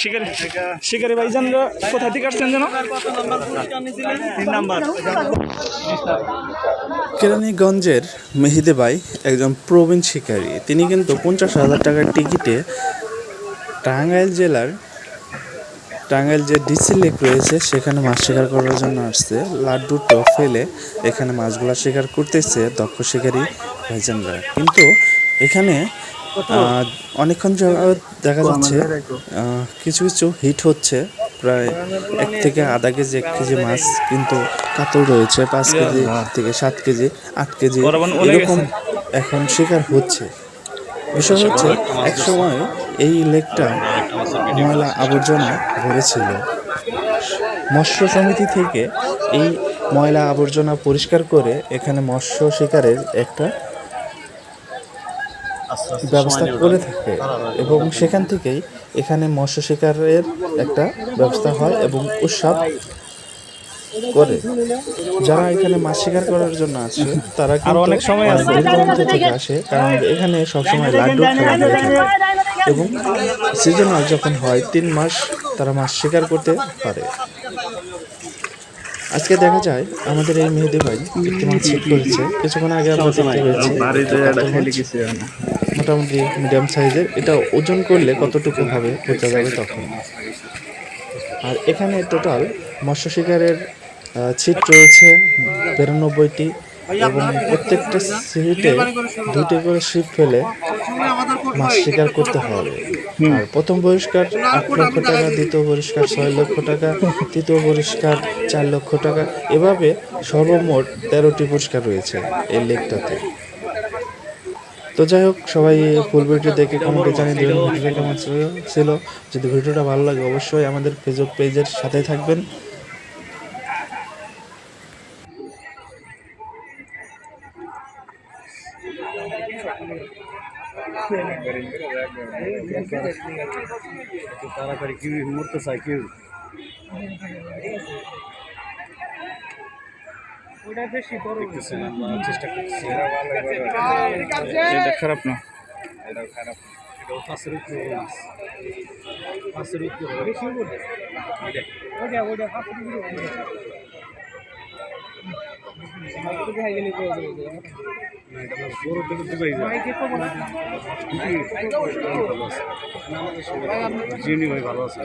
শিকারি শিকারি ভাইজানরা কোথা থেকে আসছেন যেন? তিন নাম্বার। কেরানীগঞ্জের মেহিদে ভাই একজন প্রবীণ শিকারী। তিনি কিন্তু পঞ্চাশ হাজার টাকার টিকিটে টাঙ্গাইল জেলার টাঙ্গাইল যে ডিসি লেক রয়েছে সেখানে মাছ শিকার করার জন্য আসছে। লাড্ডু টপ ফেলে এখানে মাছগুলা শিকার করতেছে দক্ষ শিকারী ভাইজানরা। কিন্তু এখানে অনেকক্ষণ দেখা যাচ্ছে কিছু কিছু হিট হচ্ছে। প্রায় এক থেকে আধা কেজি এক কেজি মাছ কিন্তু কাতল রয়েছে পাঁচ কেজি থেকে সাত কেজি আট কেজি এরকম এখন শিকার হচ্ছে। বিষয় হচ্ছে এক সময় এই লেকটা ময়লা আবর্জনা ভরেছিল। মৎস্য সমিতি থেকে এই ময়লা আবর্জনা পরিষ্কার করে এখানে মৎস্য শিকারের একটা ব্যবস্থা করে থাকে এবং সেখান থেকেই এখানে মৎস্য শিকারের একটা ব্যবস্থা হয় এবং উৎসব করে। যারা এখানে মাছ শিকার করার জন্য আসে তারা কিন্তু অনেক সময় থেকে আসে কারণ এখানে সবসময় লাড্ডু খেলা হয়ে থাকে। এবং সিজনাল যখন হয় তিন মাস তারা মাছ শিকার করতে পারে। আজকে দেখা যায় আমাদের এই মেহেদি ভাই একটি মাছ শিক করেছে। কিছুক্ষণ আগে আমরা দেখতে পেয়েছি মোটামুটি মিডিয়াম সাইজের এটা ওজন করলে কতটুকু হবে বোঝা যাবে তখন। আর এখানে টোটাল মৎস্য শিকারের ছিট রয়েছে বিরানব্বইটি এবং প্রত্যেকটা সিটে দুটি করে ছিপ ফেলে মাছ শিকার করতে হবে। আর প্রথম পুরস্কার আট লক্ষ টাকা দ্বিতীয় পুরস্কার ছয় লক্ষ টাকা তৃতীয় পুরস্কার চার লক্ষ টাকা এভাবে সর্বমোট তেরোটি পুরস্কার রয়েছে এই লেকটাতে। তো যাই হোক সবাই ফুল ভিডিও দেখে কমেন্টে জানিয়ে দেবেন ভিডিওটা কেমন ছিল- ছিল যদি ভিডিওটা ভালো লাগে অবশ্যই আমাদের ফেসবুক পেজের সাথে থাকবেন। তাড়াতাড়ি কি মরতে চাই কেউ চেষ্টা করছি এটা খারাপ না জিনি ভাই ভালো আছে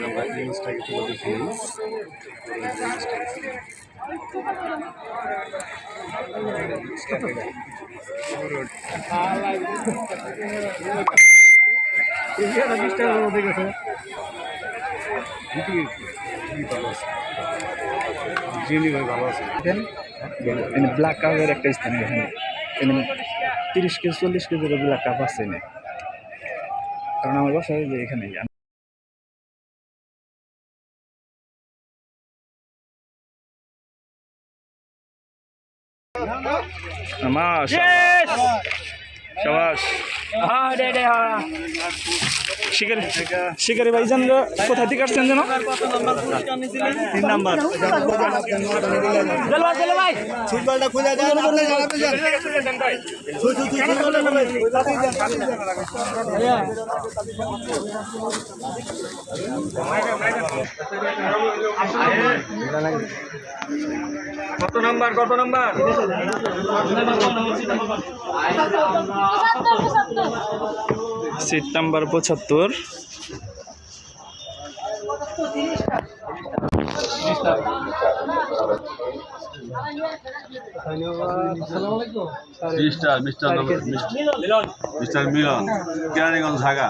আমরা জিনিসটাকে তুলে দেখি জিনিসটাকে দেখেছে জিনি ভাই ভালো আছে। ব্ল্যাক কাপের একটা স্থান এখানে এখানে তিরিশ কেজি চল্লিশ কেজির ব্ল্যাক কাপ আছে এনে। কারণ আমার বাসায় যে এখানে। শাবাশ শিকারি শিকারি ভাইজানরা কোথা থেকে আসছেন যেন তিন নাম্বার কত নাম্বার কত নাম্বার সিট নাম্বার পঁচাত্তর। Mister mister mister Milan. Keraniganj Dhaka.